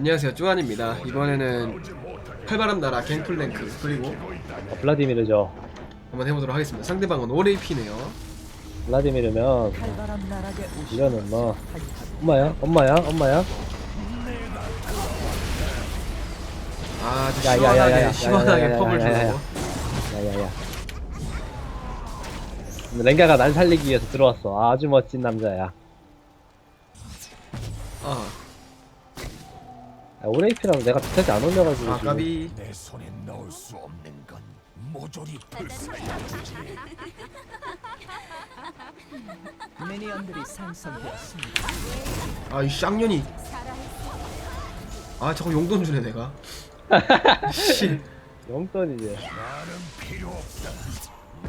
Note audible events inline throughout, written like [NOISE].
안녕하세요 쭈안입니다 이번에는 칼바람 나라 갱플랭크 그리고 어, 블라디미르죠. 한번 해보도록 하겠습니다 상대방은 오레이피네요 블라디미르면 칼바람 나락에 오시 이거는 뭐 엄마야, 엄마야, 엄마야. 아주 야, 야, 야, 야, 야, 시원하게 야, 야, 시원하게 야, 펌을 야, 야, 야. 주고 야야야. 랭가가 날 살리기 위해서 들어왔어. 아주 멋진 남자야. 아 야, 오레이피랑 내가 비슷하지 안 올려가지고 지금. 아까비 내 손에 넣을 수 없는 건 모조리 불살라주지. 미니언들이 생성되었습니다. 아이 쌍년이 아 저거 용돈 주네 내가 씨 용돈이지. 나는 필요 없다.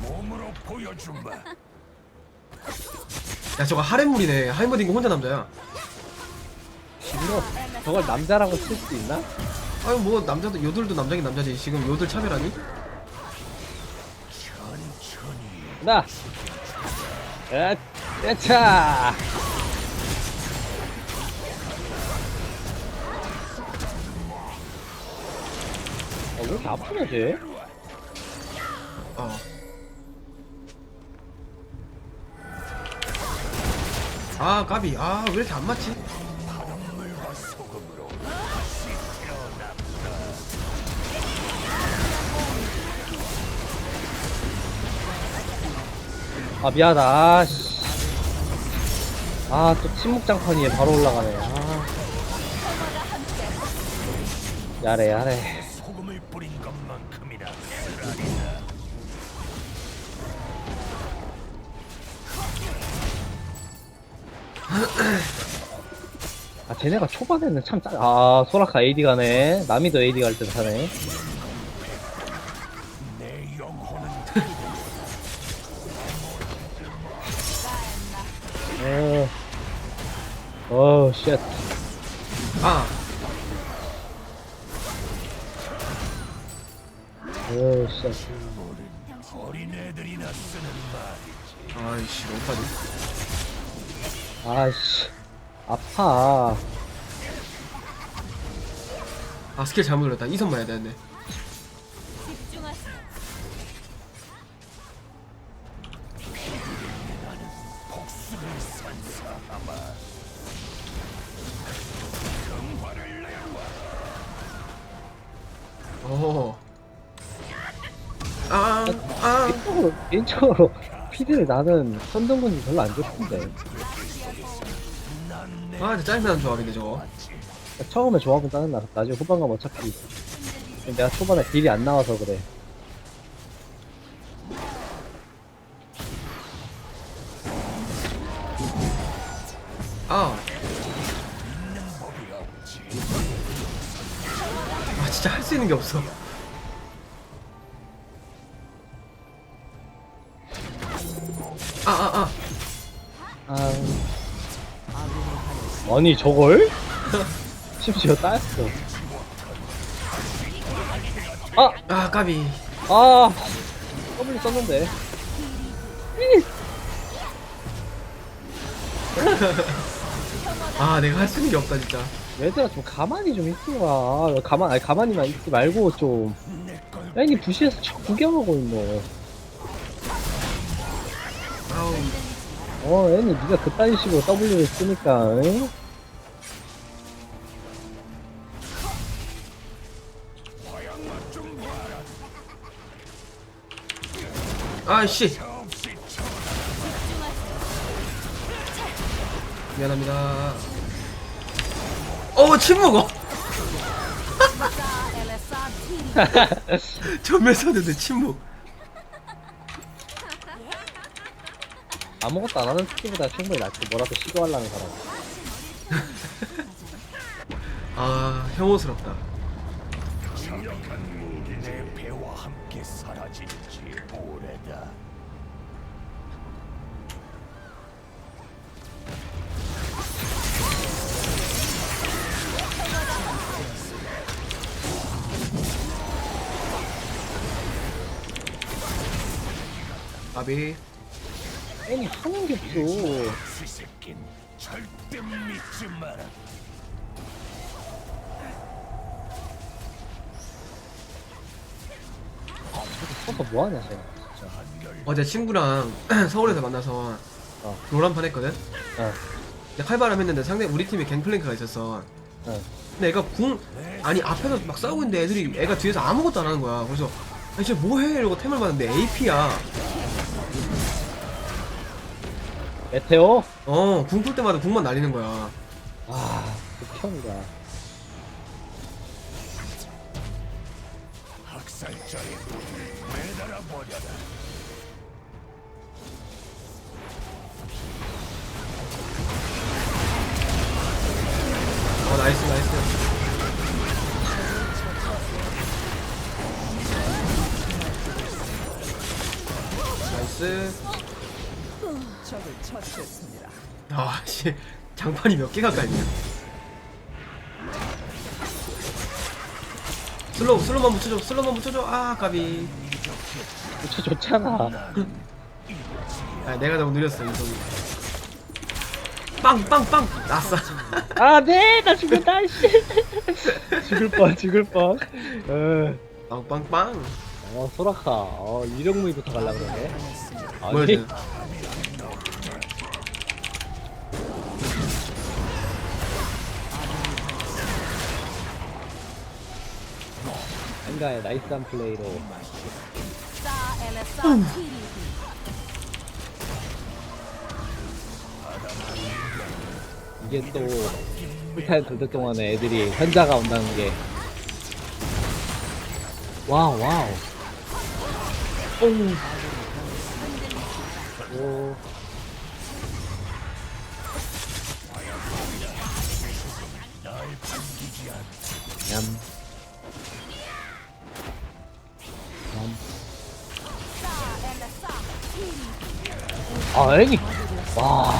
몸으로 보여준다. 야 저거 하렘물이네 하이머딩고 혼자 남자야 이거 저걸 남자라고 칠수 있나? 아유 뭐 남자도 요들도 남자긴 남자지 지금 요들 차별하니? 나. 야, 야차. 어, 왜 이렇게 아프냐, 쟤? 어 아 까비 아 왜 이렇게 안 맞지? 아, 미안하다. 아, 씨. 아, 또 침묵장판이 바로 올라가네. 아. 야래, 야래. 소금을 뿌린 것만큼이나 쓰라리다. 아, 쟤네가 초반에는 참 짜, 아, 소라카 AD 가네. 남이도 AD 갈 때 사네. 어, 쉣. 아 어, 쉣. 어린애들이나 쓰는 말이지. 아이씨 어떡하지? 아이씨. 아파. 아 스킬 잘못 눌렀다 이선만 해야 되는데 개인적으로, [LAUGHS] 피드를 나는 선동근이 별로 안 좋던데. 아, 진짜 짜증나는 조합인데 저거. 처음에 조합은 짜증나. 나중에 후반 가면 어차피. 내가 초반에 딜이 안 나와서 그래. 아. 아 진짜 할 수 있는 게 없어. 아. 아니, 저걸? 심지어 따였어. 아! 아, 까비. 아! W 썼는데. 아, 내가 할 수 있는 게 없다 진짜. 얘들아 좀 가만히 좀 있어라. 가만, 아니 가만히만 있지 말고 좀. 애니 부시에서 척 구경하고 있노. 아우, 어, 애니 네가 그딴 식으로 W를 쓰니까, 응? 아, 씨. 없이 미안합니다. 어, 침묵어. 전멸 썼는데 침묵. 아무것도 안 하는 스킬보다 충분히 낫지. 뭐라도 시도하려는 사람. 아, 혐오스럽다. 강력한 무기 내 배와 함께 사라진 지 오래다. 까비. 아니 하는 게 없어 이 뭐 새끼 절대 믿지 마라. 아, 뭐하냐 쟤. 어, 진짜 어제 친구랑 [CLEARS THROAT] 서울에서 만나서 어. 롤한판 했거든? 어, 근데 칼바람 했는데 상대 우리 팀에 갱플랭크가 있었어. 어. 근데 애가 궁 아니 앞에서 막 싸우고 있는데 애들이 애가 뒤에서 아무것도 안 하는 거야. 그래서 아니 쟤 뭐해? 이러고 템을 봤는데 AP야. 메테오? 어 궁 풀 때마다 궁만 날리는 거야 아 극혐이다 학살자의 매달아 버려라. 어 나이스 나이스 나이스 처치했습니다. 아 씨. 장판이 몇 개가 깔냐? 슬로우 슬로우만 붙여줘 슬로우만 붙여줘. 아 까비. 저 좋잖아. 아 내가 너무 느렸어 이성이 빵 빵빵. 나싸 아 네 나 죽었다 씨. [LAUGHS] 죽을 뻔 죽을 뻔. 어. 빵빵 빵. 어 소라카. 어 유령무이부터 갈라 그러네. 뭐야 아니. 쟤 한가의 나이스한 플레이로. 이게 또 풀타임 돌때 동안에 애들이 현자가 온다는 게. 와우 와우. 오 아, 애니. 와.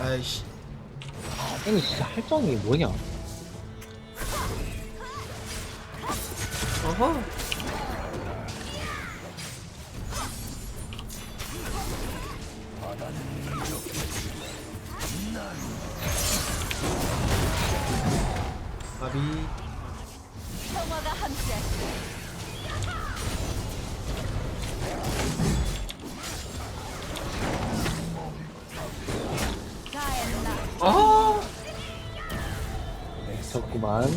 아이씨 애니 진짜 할정이 뭐냐? 어허 졌구만.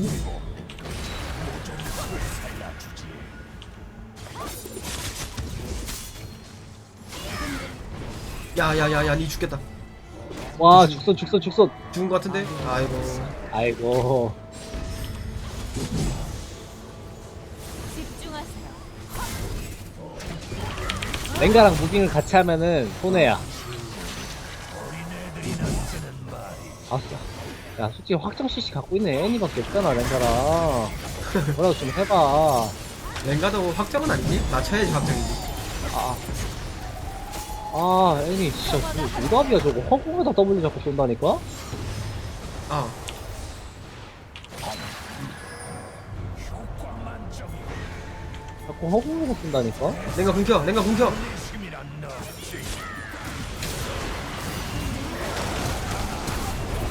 야야야야 니 죽겠다 와, 죽선, 죽선, 죽선. 죽은 거 같은데 아이고 아이고. 집중하세요. 랭가랑 무빙을 같이 하면은 손해야. 아싸. 야, 솔직히 확정 CC 갖고 있는 애니밖에 없잖아, 랭가랑. 뭐라도 좀 해봐. 랭가도 확정은 아니지? 맞춰야지 확정이지 아. 아, 애니 진짜 그 오답이야 저거. 허공에다 W 자꾸 쏜다니까? 아 자꾸 허공에다 쏜다니까? 랭가 궁켜 랭가 궁켜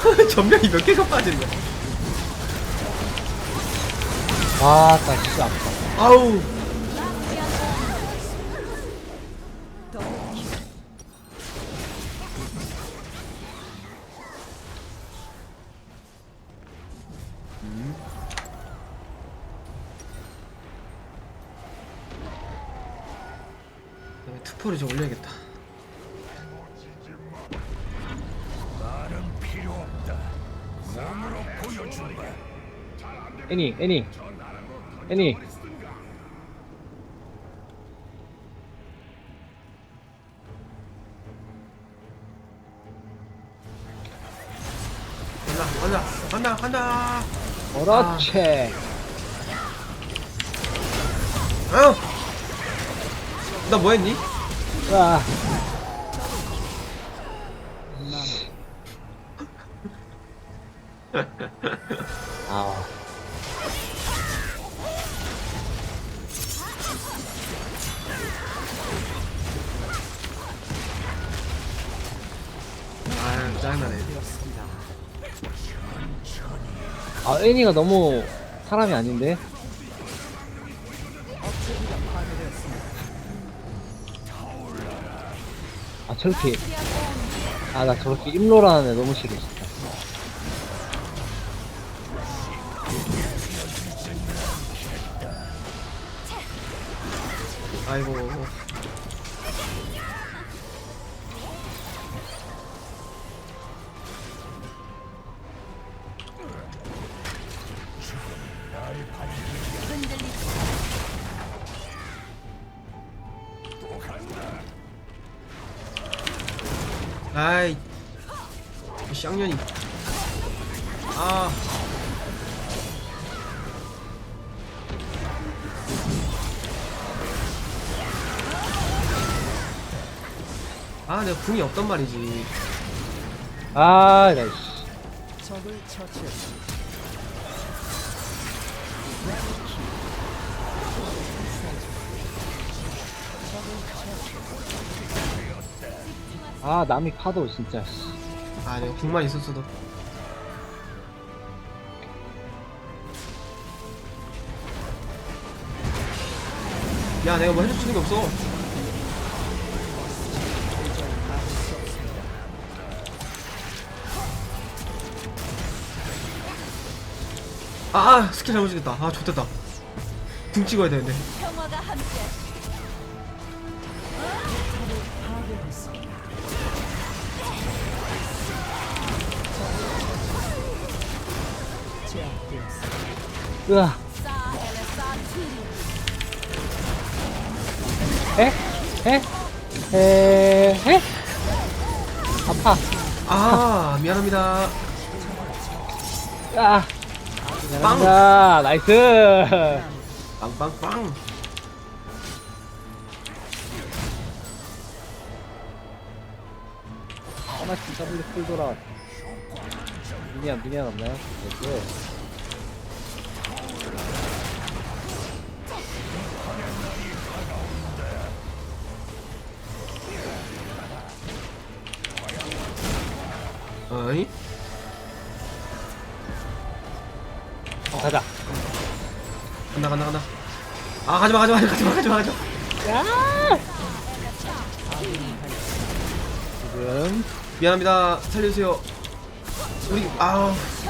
[LAUGHS] 전면이 몇 개가 빠진 거야? 아, 나 진짜 아프다. 아우. 그다음에 투포를 좀 올려야겠다 애니, 애니. 애니. 간다 간다 간다 간다 그렇지. 아유 나 뭐했니? 와. 짜증나네. 아 애니가 너무 사람이 아닌데. 아 저렇게. 아 나 저렇게 임로라는 애 너무 싫어 진짜. 아이고 쌍년이 아 아, 내가 궁이 없단 말이지. 아 나이씨 적을 처치했습니다. 아 남이 카도 진짜 씨. 아, 내가 궁만 있었어도. 야, 내가 뭐 해줄 수 있는 게 없어. 아, 아, 스킬 잘못 찍었다. 아, 좋됐다. 등 찍어야 되는데. 평화가 함께 파 으아 에? 에? 에? 에? 아파 아, 미안합니다. 아 미안합니다 나이스 빵빵빵. 하나씩 W 풀 돌아 미니언 미니언 없나요? 나 어이? 어, 가자 간다, 간다, 간다. 아, 가지마, 가지마, 가지마, 가지마, 가지마. 야! 지금 미안합니다. 살려주세요. 우리, 아, 하시길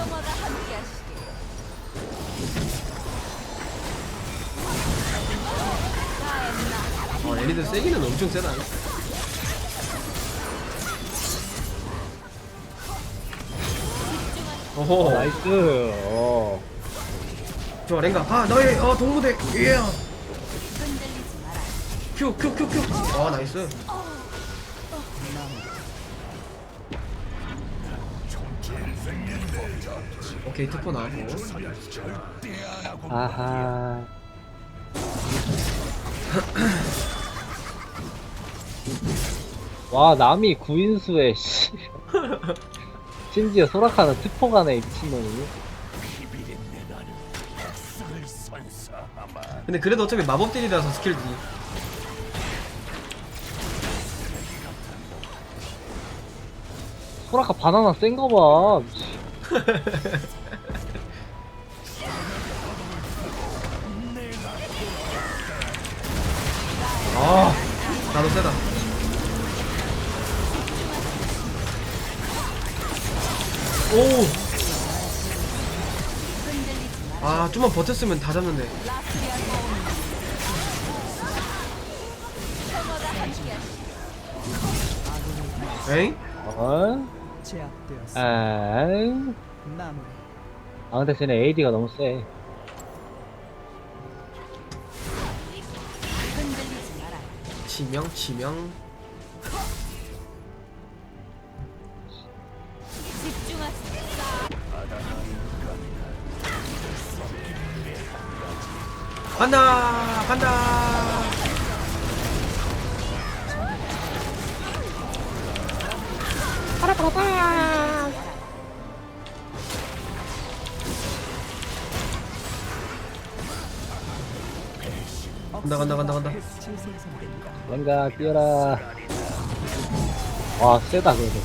어, 애니들 세기는 엄청 세다. 어, 어허, 나이스 어. 좋아, 랭가. 아, 너의 어, 동무대. 예. 흔들리지 마라 큐, 큐, 큐, 큐. 아, 나이스. 오케이, 투포 나왔고. 아하 와 남이 구인수에 씨 [LAUGHS] 심지어 소라카는 이 미친놈이 근데 그래도 어차피 마법 딜이라서 스킬이. 소라카 바나나 센거봐 [LAUGHS] 아, 나도 세다. 오. 아, 좀만 버텼으면 다 잡는데. 에잉? 어? 제압되었습니다. 아, 마무리. 아 근데 쟤네 AD가 너무 세 지명, 지명. 간다! 간다! 간다, 간다, 간다, 간다. 재생성됩니다. 뭔가 뛰어라 와 세다 그래도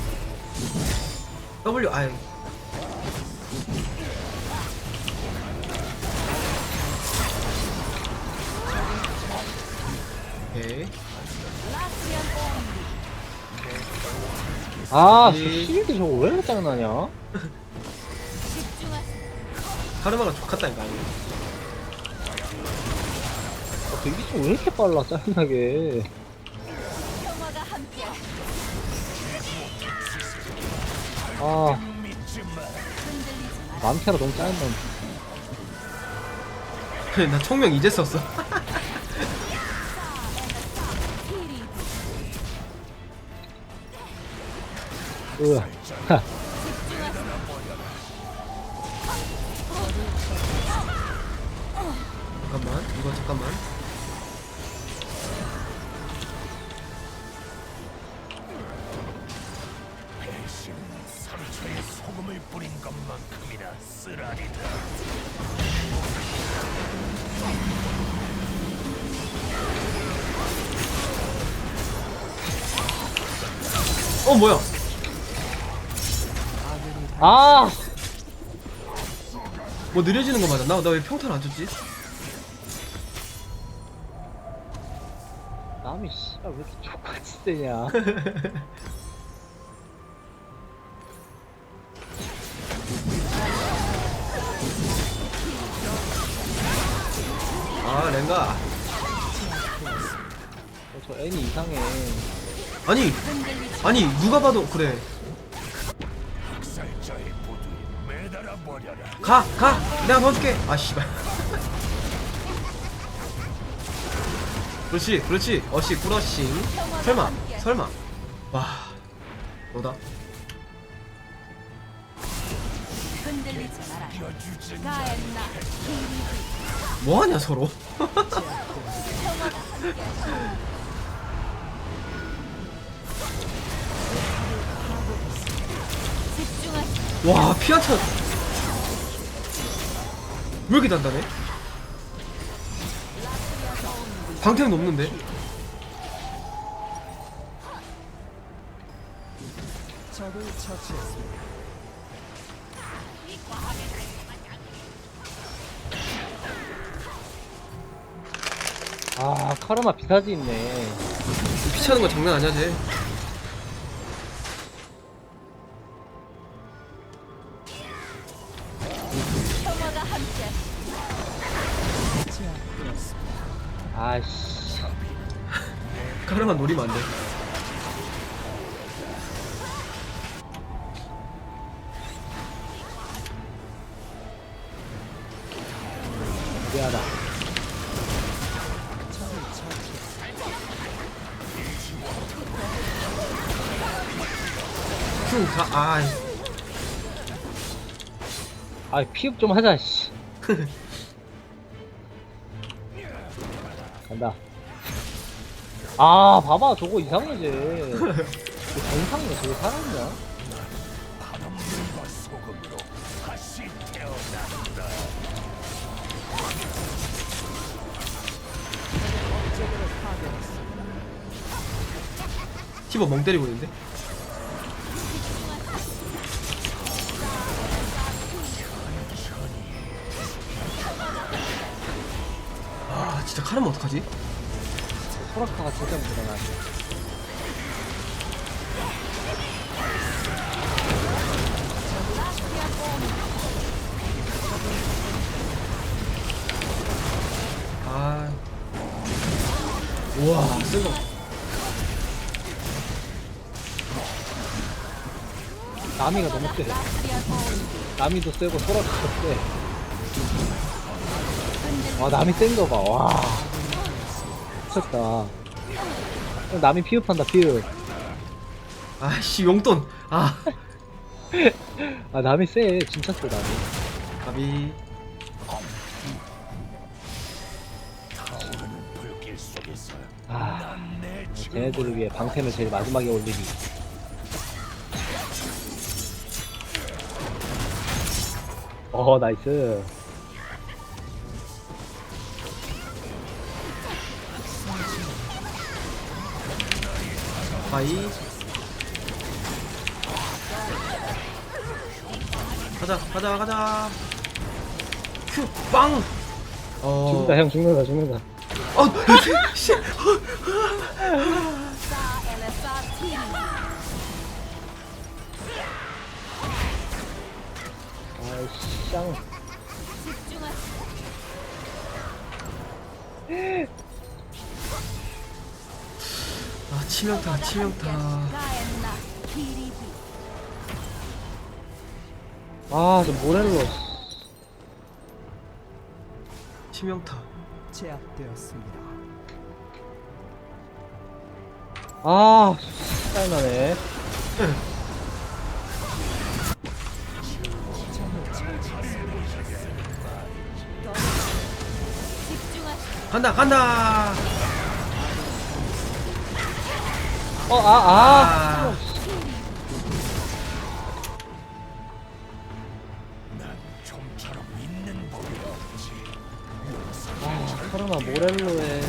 W, 아이. 오케이. 온 아, 저 이- 실드 저거 왜? 집중하세요. 카르마가 좋겠다니까. 아니. 아, 이게 좀왜 이렇게 빨라, 짜증나게. 아. 맘태라 너무 짜증나. [LAUGHS] 나 총명 이제 썼어. [LAUGHS] 으아. 하. 잠깐만. 이거 잠깐만. 어 뭐야? 아! 뭐 느려지는 거 맞았나? 나 왜 평탄 안 쳤지? 남이 씨발 왜 이렇게 족같이 세냐. [LAUGHS] 아 랭가. 어, 저 애니 이상해. 아니 아니 누가 봐도 그래. 가 가. 내가 도와줄게. 아 씨발. 그렇지 그렇지. 어시 꾸러싱. 설마 설마. 와. 뭐다? 흔들리지 마라. 여주지 가엔나 피리 뭐하냐 서로? [LAUGHS] 와 피아차. 왜 이렇게 단단해? 방태는 높는데? 적을 처치했습니다. 아, 카르마 비사지 있네. 피차는 거 장난 아니야 쟤. 아, 피흡 좀 하자, 씨. [LAUGHS] 간다. 아, 봐봐, 저거. 저 정상이야, 저거 파괴했습니다. 티버 멍 때리고 있는데? 아 진짜 카르마 어떡하지? 소라카가 진짜 무서워, 아 우와 쓴거 나미가 너무 세. 나미도 세고, 소라카도 세. 와, 나미 센거 봐, 와. 미쳤다. 남이 피흡한다, 피흡. 아씨 용돈 아 [LAUGHS] 아, 남이 세. 진짜 세, 남이. 가비 아, 쟤네들을 위해 방템을 제일 마지막에 올리기. 어, 나이스. 바이. 가자 가자 가자. 큐빵! 어. 죽는다, 형, 죽는다, 죽는다. 어, 씨. 아이씨, [LAUGHS] 치명타, 치명타. 아, 저 모렐로. 치명타. 제압되었습니다. 아, 짜증나네. 간다, 간다. 어, 아, 아. 아. 아, 모렐로에.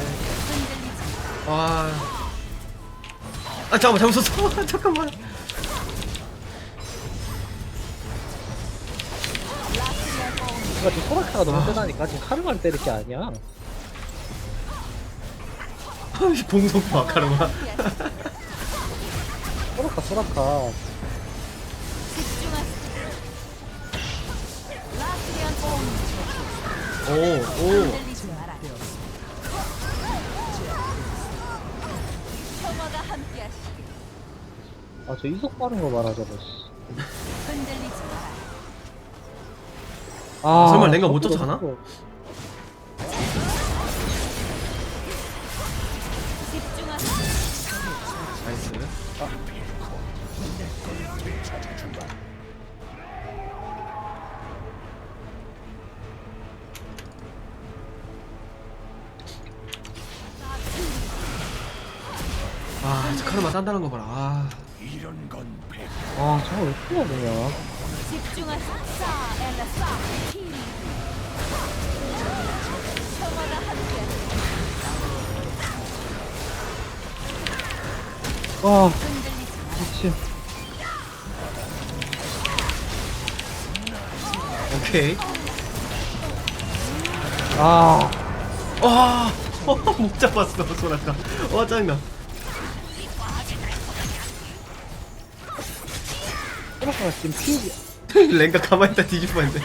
와. 아, 잠깐만, 잘못 썼어. [LAUGHS] 잠깐만. 그니까 지금 소라카가 너무 세다니까. 지금 카르마를 때릴 게 아니야. [LAUGHS] 봉송파, 카르마. [LAUGHS] 소라카 소라카 오오 아 저 이속 빠른 거 말하자고 씨. 아 설마 랭가 못 속도 쫓아가나? 속도. 나이스 아. 4차 중반. 아, 저 카르마 딴다는 거 봐라. 아, 이런 건아 저거 왜 풀어야. 되냐 집중하세요. 싸, 오케이. 아, 와, 어, 못 잡았어, 소라카. 와, 짜증나. 소라카가 지금 피해. [LAUGHS] 랭가 가만히 있다 뒤집어 했는데.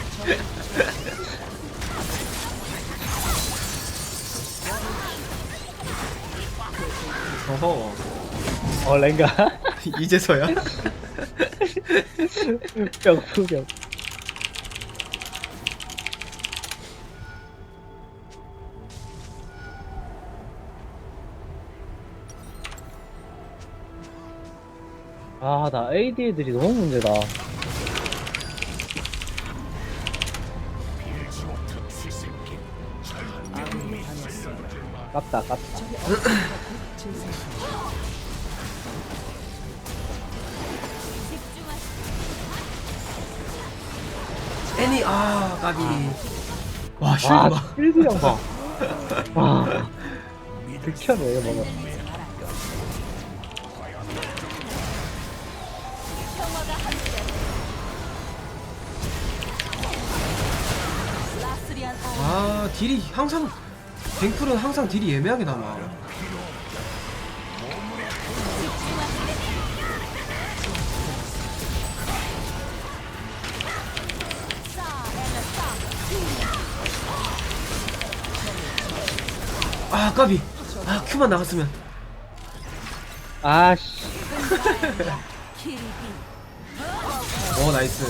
어허, 어, 랭가. [LAUGHS] 이제서야? [LAUGHS] 뿅, 뿅. 아, 나 AD 애들이 너무 문제다. 깝다, 깝다. 애니, 아, 까비. 와, 와, 쉴드 봐. 필드 형 봐. 와, 마라. 평화가 딜이 항상, 뱅풀은 항상 딜이 애매하게 남아. 아, 까비. 아, 큐만 나갔으면. 아씨. 오, [LAUGHS] 나이스.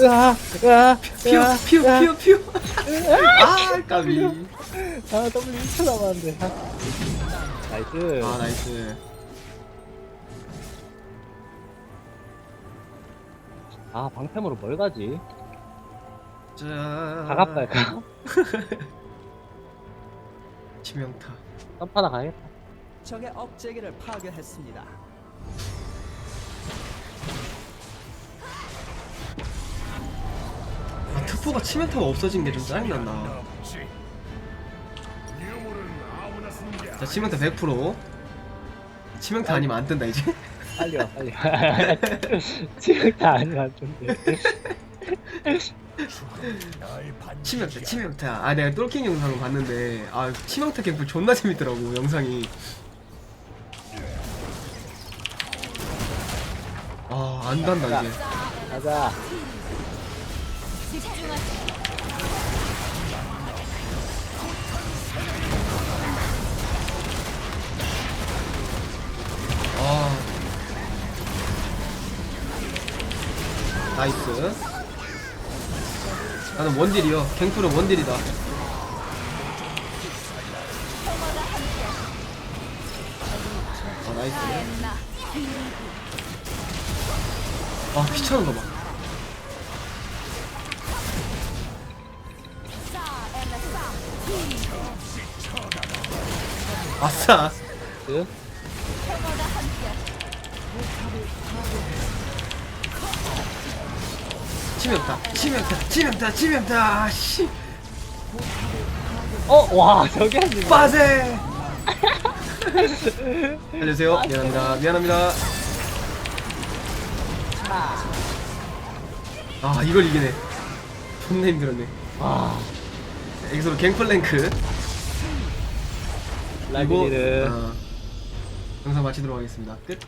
으아, 으아, 피우, 으아. 피우, 피우. 아, 까비. 아, W 1초 남았는데. 아. 나이스. 아, 나이스. 아, 방템으로 뭘 가지? 자. 가갑다, 가. [LAUGHS] 치명타. 점프하다 가야겠다. 적의 억제기를 파괴했습니다. 특보가 치명타가 없어진 게 좀 짜증난다. 자, 치명타 100%. 치명타 아니면 안 뜬다, 이제. 빨리 와, 빨리 와. [LAUGHS] 지금 다 아니면 안 좋은데. 날 반드시 치명타 치명타 아 내가 똘킹 영상을 봤는데 아 치명타 캠프 존나 재밌더라고 영상이 아 안단다 이제 가자. 나이스. 나는 원딜이요. 갱플은 원딜이다. 아 나이스. 나아 귀찮은 거봐. 아싸. 그? 치명타 치명타 치명타 치명타. 씨. 어, 와, 저게. 빠세. [LAUGHS] 알려주세요. 미안합니다. 미안합니다. 아 이걸 이기네. 존나 힘들었네. 와, 여기서 갱플랭크. 라비리를. 어, 영상 마치도록 하겠습니다. 끝